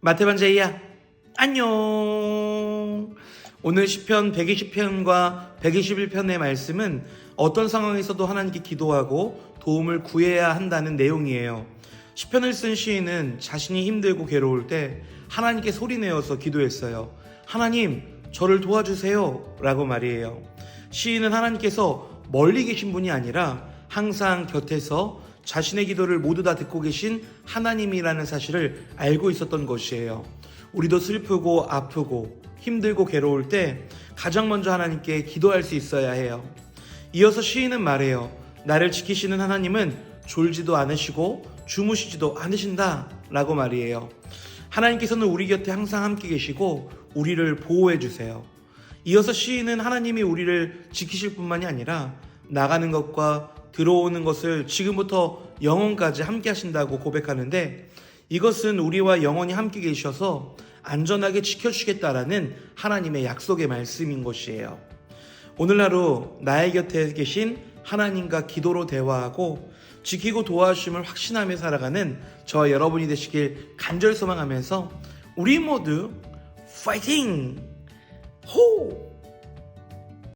마태반 제이야. 안녕. 오늘 시편 120편과 121편의 말씀은 어떤 상황에서도 하나님께 기도하고 도움을 구해야 한다는 내용이에요. 시편을 쓴 시인은 자신이 힘들고 괴로울 때 하나님께 소리내어서 기도했어요 하나님 저를 도와주세요. 라고 말이에요. 시인은 하나님께서 멀리 계신 분이 아니라 항상 곁에서 자신의 기도를 모두 다 듣고 계신 하나님이라는 사실을 알고 있었던 것이에요. 우리도 슬프고 아프고 힘들고 괴로울 때 가장 먼저 하나님께 기도할 수 있어야 해요. 이어서 시인은 말해요. 나를 지키시는 하나님은 졸지도 않으시고 주무시지도 않으신다. 라고 말이에요. 하나님께서는 우리 곁에 항상 함께 계시고 우리를 보호해 주세요. 이어서 시인은 하나님이 우리를 지키실 뿐만이 아니라 나가는 것과 들어오는 것을 지금부터 영원까지 함께 하신다고 고백하는데 이것은 우리와 영원히 함께 계셔서 안전하게 지켜주시겠다라는 하나님의 약속의 말씀인 것이에요. 오늘 하루 나의 곁에 계신 하나님과 기도로 대화하고 지키고 도와주심을 확신하며 살아가는 저와 여러분이 되시길 간절 소망하면서 우리 모두 파이팅! 호!